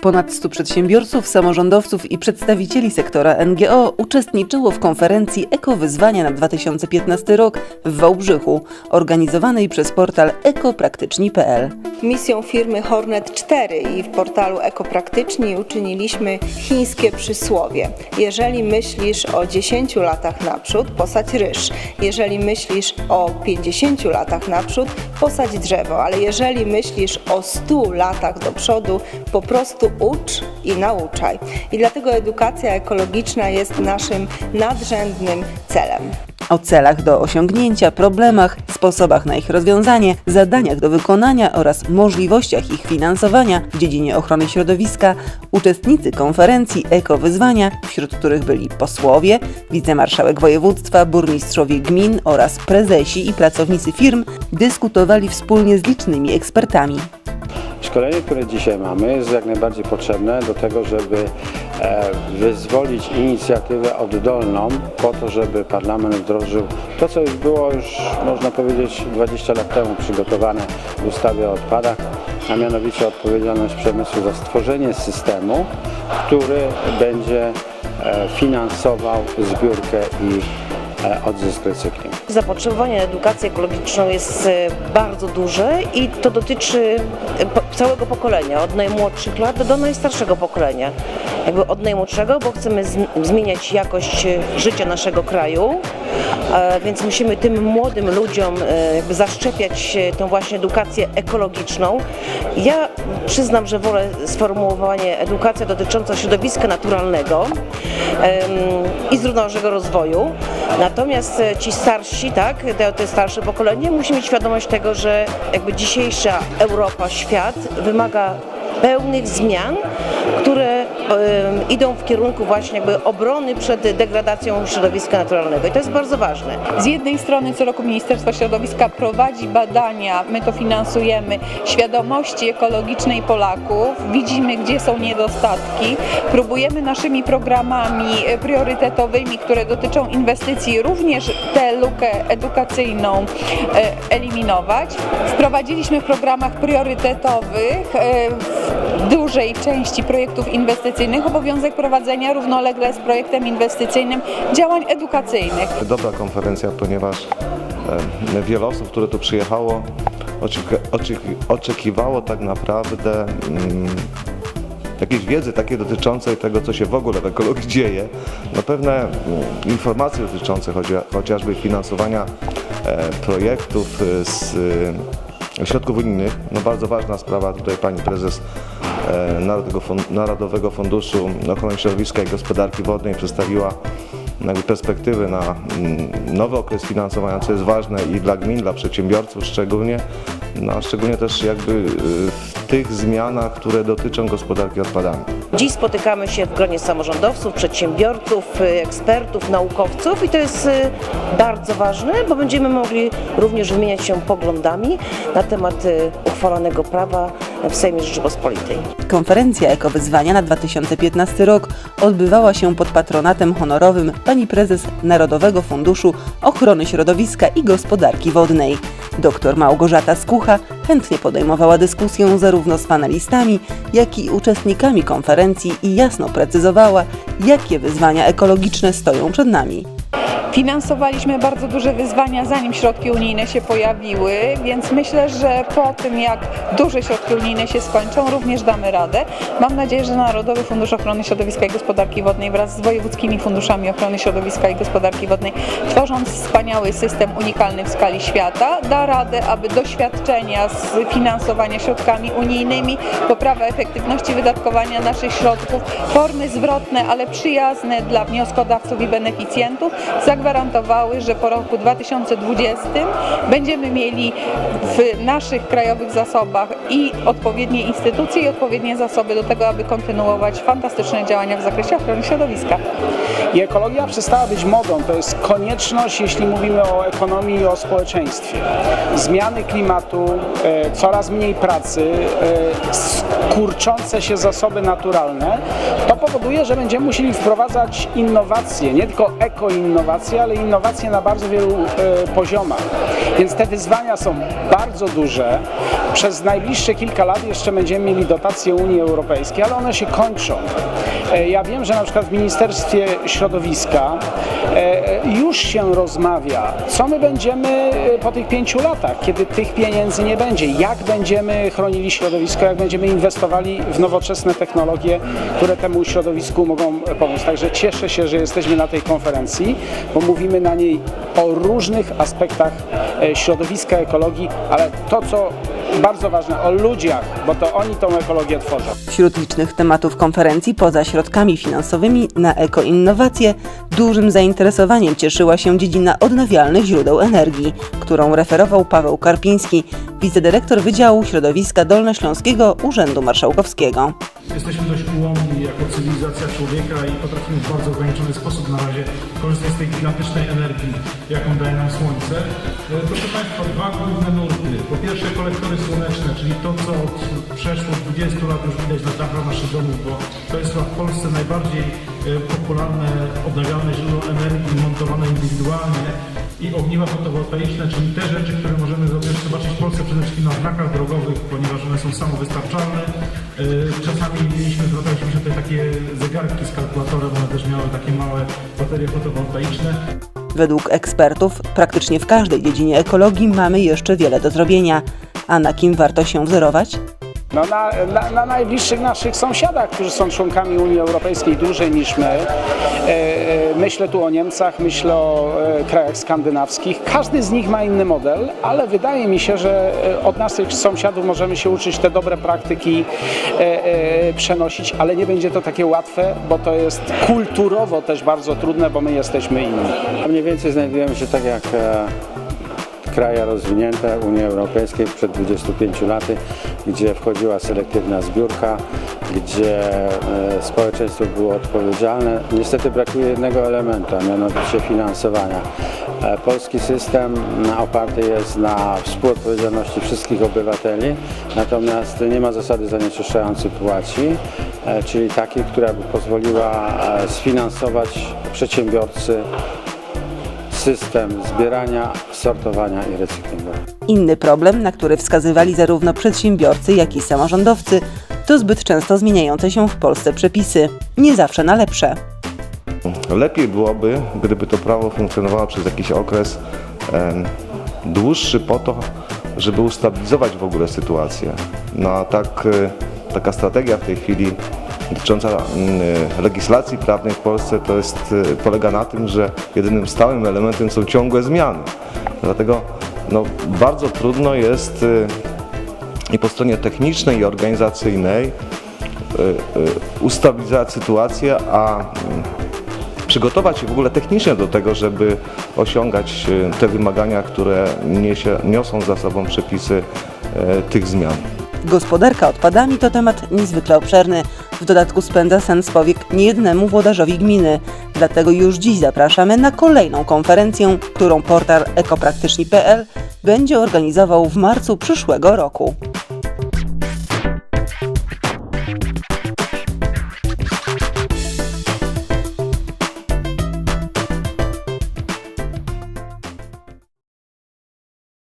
Ponad 100 przedsiębiorców, samorządowców i przedstawicieli sektora NGO uczestniczyło w konferencji Ekowyzwania na 2015 rok w Wałbrzychu, organizowanej przez portal ekopraktyczni.pl. Misją firmy Hornet 4 i w portalu Ekopraktyczni uczyniliśmy chińskie przysłowie. Jeżeli myślisz o 10 latach naprzód, posadź ryż. Jeżeli myślisz o 50 latach naprzód, posadź drzewo. Ale jeżeli myślisz o 100 latach do przodu, po prostu ucz i nauczaj. I dlatego edukacja ekologiczna jest naszym nadrzędnym celem. O celach do osiągnięcia, problemach, sposobach na ich rozwiązanie, zadaniach do wykonania oraz możliwościach ich finansowania w dziedzinie ochrony środowiska uczestnicy konferencji Ekowyzwania, wśród których byli posłowie, wicemarszałek województwa, burmistrzowie gmin oraz prezesi i pracownicy firm, dyskutowali wspólnie z licznymi ekspertami. Szkolenie, które dzisiaj mamy, jest jak najbardziej potrzebne do tego, żeby e, wyzwolić inicjatywę oddolną po to, żeby parlament wdrożył to, co już było już, można powiedzieć, 20 lat temu przygotowane w ustawie o odpadach, a mianowicie odpowiedzialność przemysłu za stworzenie systemu, który będzie e, finansował zbiórkę i e, odzysk recyklingu. Zapotrzebowanie na edukację ekologiczną jest e, bardzo duże i to dotyczy e, całego pokolenia, od najmłodszych lat do najstarszego pokolenia. Jakby od najmłodszego, bo chcemy zmieniać jakość e, życia naszego kraju, więc musimy tym młodym ludziom jakby zaszczepiać tą właśnie edukację ekologiczną. Ja przyznam, że wolę sformułowanie edukacja dotycząca środowiska naturalnego i zrównoważonego rozwoju. Natomiast ci starsi, tak, te, te starsze pokolenie musi mieć świadomość tego, że jakby dzisiejsza Europa, świat wymaga pełnych zmian, które idą w kierunku właśnie jakby obrony przed degradacją środowiska naturalnego i to jest bardzo ważne. Z jednej strony co roku Ministerstwo Środowiska prowadzi badania, my to finansujemy, świadomości ekologicznej Polaków, widzimy gdzie są niedostatki, próbujemy naszymi programami priorytetowymi, które dotyczą inwestycji, również tę lukę edukacyjną e, eliminować. Wprowadziliśmy w programach priorytetowych e, dużej części projektów inwestycyjnych obowiązek prowadzenia równolegle z projektem inwestycyjnym działań edukacyjnych. dobra konferencja, ponieważ wiele osób, które tu przyjechało, oczeki- oczeki- oczekiwało tak naprawdę mm, jakiejś wiedzy takiej dotyczącej tego, co się w ogóle w ekologii dzieje. No pewne mm, informacje dotyczące chocia- chociażby finansowania e, projektów z e, środków unijnych. No bardzo ważna sprawa, tutaj pani prezes Narodowego Fun- Narodowego Funduszu Ochrony Środowiska i Gospodarki Wodnej przedstawiła perspektywy na mm, nowy okres finansowania, co jest ważne i dla gmin, dla przedsiębiorców szczególnie, no, a szczególnie też jakby y, w tych zmianach, które dotyczą gospodarki odpadami. Dziś spotykamy się w gronie samorządowców, przedsiębiorców, y, ekspertów, naukowców i to jest y, bardzo ważne, bo będziemy mogli również wymieniać się poglądami na temat uchwalonego prawa w Sejmie Rzeczypospolitej. Konferencja Ekowyzwania na 2015 rok odbywała się pod patronatem honorowym pani prezes Narodowego Funduszu Ochrony Środowiska i Gospodarki Wodnej. Dr Małgorzata Skucha chętnie podejmowała dyskusję zarówno z panelistami, jak i uczestnikami konferencji i jasno precyzowała, jakie wyzwania ekologiczne stoją przed nami. Finansowaliśmy bardzo duże wyzwania, zanim środki unijne się pojawiły, więc myślę, że po tym jak duże środki unijne się skończą, również damy radę. Mam nadzieję, że Narodowy Fundusz Ochrony Środowiska i Gospodarki Wodnej wraz z wojewódzkimi funduszami ochrony środowiska i gospodarki wodnej, tworząc wspaniały system unikalny w skali świata, da radę, aby doświadczenia z finansowania środkami unijnymi, poprawa efektywności wydatkowania naszych środków, formy zwrotne, ale przyjazne dla wnioskodawców i beneficjentów zagwarantowały, że po roku 2020 będziemy mieli w naszych krajowych zasobach i odpowiednie instytucje i odpowiednie zasoby do tego, aby kontynuować fantastyczne działania w zakresie ochrony środowiska. I ekologia przestała być modą, to jest konieczność, jeśli mówimy o ekonomii i o społeczeństwie. Zmiany klimatu, e, coraz mniej pracy, e, skurczące się zasoby naturalne, to powoduje, że będziemy musieli wprowadzać innowacje, nie tylko ekoinnowacje, ale innowacje na bardzo wielu e, poziomach. Więc te wyzwania są bardzo duże. Przez najbliższe kilka lat jeszcze będziemy mieli dotacje Unii Europejskiej, ale one się kończą. E, Ja wiem, że na przykład w Ministerstwie Środowiska e, już się rozmawia, co my będziemy e, po tych pięciu latach, kiedy tych pieniędzy nie będzie, jak będziemy chronili środowisko, jak będziemy inwestowali w nowoczesne technologie, które temu środowisku mogą pomóc. Także cieszę się, że jesteśmy na tej konferencji, bo mówimy na niej o różnych aspektach e, środowiska, ekologii, ale to, co bardzo ważne, o ludziach, bo to oni tą ekologię tworzą. Wśród licznych tematów konferencji, poza środkami finansowymi na ekoinnowacje, dużym zainteresowaniem cieszyła się dziedzina odnawialnych źródeł energii, którą referował Paweł Karpiński, wicedyrektor Wydziału Środowiska Dolnośląskiego Urzędu Marszałkowskiego. Jesteśmy dość ułomni jako cywilizacja człowieka i potrafimy w bardzo ograniczony sposób na razie korzystać z tej gigantycznej energii, jaką daje nam Słońce. E, Proszę Państwa, dwa główne nurty. Po pierwsze kolektory słoneczne, czyli to, co od przeszło 20 lat już widać na dachach naszych domów, bo to jest w Polsce najbardziej e, popularne odnawialne źródło energii montowane indywidualnie i ogniwa fotowoltaiczne, czyli te rzeczy, które możemy zobaczyć w Polsce przede wszystkim na znakach drogowych, ponieważ one są samowystarczalne. Yy, Czasami mieliśmy, zwracaliśmy się tutaj takie zegarki z kalkulatorem, one też miały takie małe baterie fotowoltaiczne. Według ekspertów, praktycznie w każdej dziedzinie ekologii mamy jeszcze wiele do zrobienia. A na kim warto się wzorować? No na, na, na najbliższych naszych sąsiadach, którzy są członkami Unii Europejskiej dłużej niż my. E, e, myślę tu o Niemcach, myślę o e, krajach skandynawskich. Każdy z nich ma inny model, ale wydaje mi się, że od naszych sąsiadów możemy się uczyć te dobre praktyki przenosić, ale nie będzie to takie łatwe, bo to jest kulturowo też bardzo trudne, bo my jesteśmy inni. Mniej więcej znajdujemy się tak jak kraje rozwinięte Unii Europejskiej przed 25 laty, gdzie wchodziła selektywna zbiórka, gdzie e, społeczeństwo było odpowiedzialne. Niestety brakuje jednego elementu, a mianowicie finansowania. E, Polski system mm, oparty jest na współodpowiedzialności wszystkich obywateli, natomiast nie ma zasady zanieczyszczający płaci, e, czyli takiej, która by pozwoliła sfinansować przedsiębiorcy system zbierania, sortowania i recyklingu. Inny problem, na który wskazywali zarówno przedsiębiorcy, jak i samorządowcy, to zbyt często zmieniające się w Polsce przepisy. Nie zawsze na lepsze. Lepiej byłoby, gdyby to prawo funkcjonowało przez jakiś okres em, dłuższy po to, żeby ustabilizować w ogóle sytuację. No a tak, e, taka strategia w tej chwili dotycząca mm, legislacji prawnej w Polsce to jest, e, polega na tym, że jedynym stałym elementem są ciągłe zmiany. Dlatego no, bardzo trudno jest e, i po stronie technicznej i organizacyjnej e, e, ustabilizować sytuację, a mm, przygotować się w ogóle technicznie do tego, żeby osiągać e, te wymagania, które niesie, niosą za sobą przepisy e, tych zmian. Gospodarka odpadami to temat niezwykle obszerny. W dodatku spędza sens powiek niejednemu włodarzowi gminy. Dlatego już dziś zapraszamy na kolejną konferencję, którą portal ekopraktyczni.pl będzie organizował w marcu przyszłego roku.